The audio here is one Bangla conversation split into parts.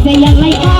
জমরন যে আল্লাহ কয় ওই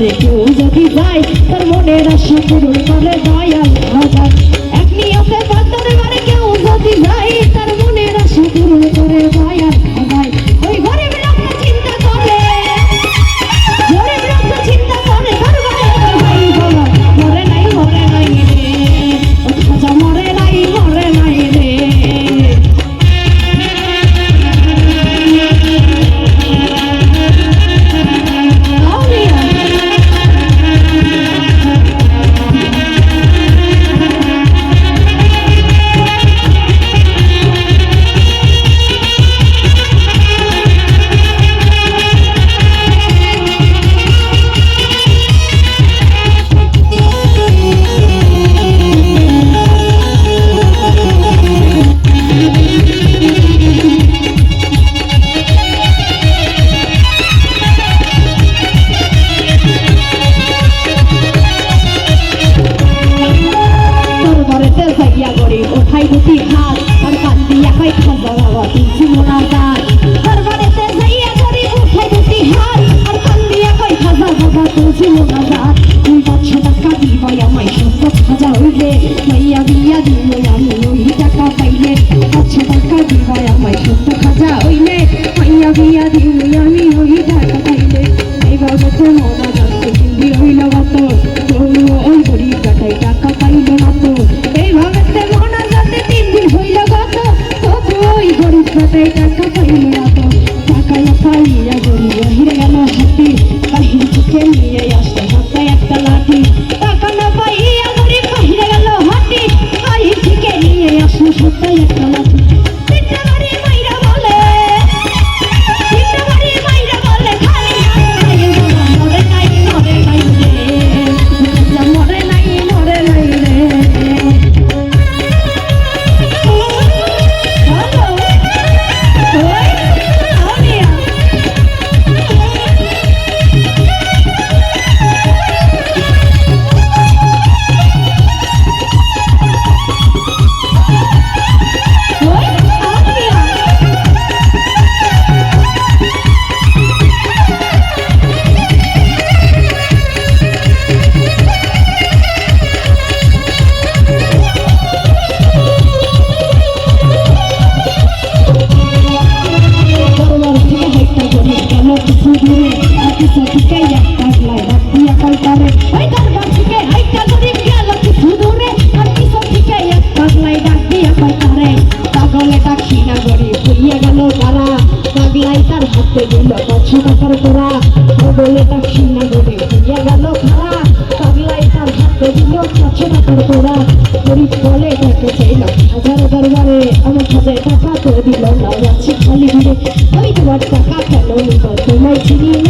দরবারে কেউ যদি যায়, তার মনের আশা পূরণ করে দয়াল হাজার। এক নিয়তে লাগ দরবারে কেউ যদি যায়, তার মনের আশা পূরণ করে যাইয়া গড়ি ওঠাই দুটি হাত আর কান্দিয়া কই খাজা বাবা তুলছি মোনাজাত দরবারেতে যাইয়া গড়ি ওঠাই দুটি হাত আর কান্দিয়া কই খাজা বাবা তুলছি মোনাজাত তুই পাঁচশো টাকা দিবাই আমায় সত্য খাজা হইলে মাইয়া বিয়া দিল আমি ওই টাকা পাইলে পাঁচশো টাকা দিবাই আমায় সত্য খাজা হইলে মাইয়া বিয়া দিল আমি ওই টাকা পাইলে এইভাবে তো মোনাজাত হিন্দি হইল গত ওই গরিব টাকায় টাকা টাকা পাইয়া গরিব বাহিরে গেল হাতি বাহির থেকে নিয়ে আসতে পাঁচশো টাকার তোরা বলে ট্যাক্সি না বলে হইয়া গেল খারা পাগলাই তার হাতে দিল পাঁচশো টাকার তোরা গরিব বলে তাকে চাইল হাজার দরবারে আমার হাজার টাকা তো দিল না যাচ্ছি খালি ঘুরে আমি তোমার টাকা কেন নিব তোমায় চিনি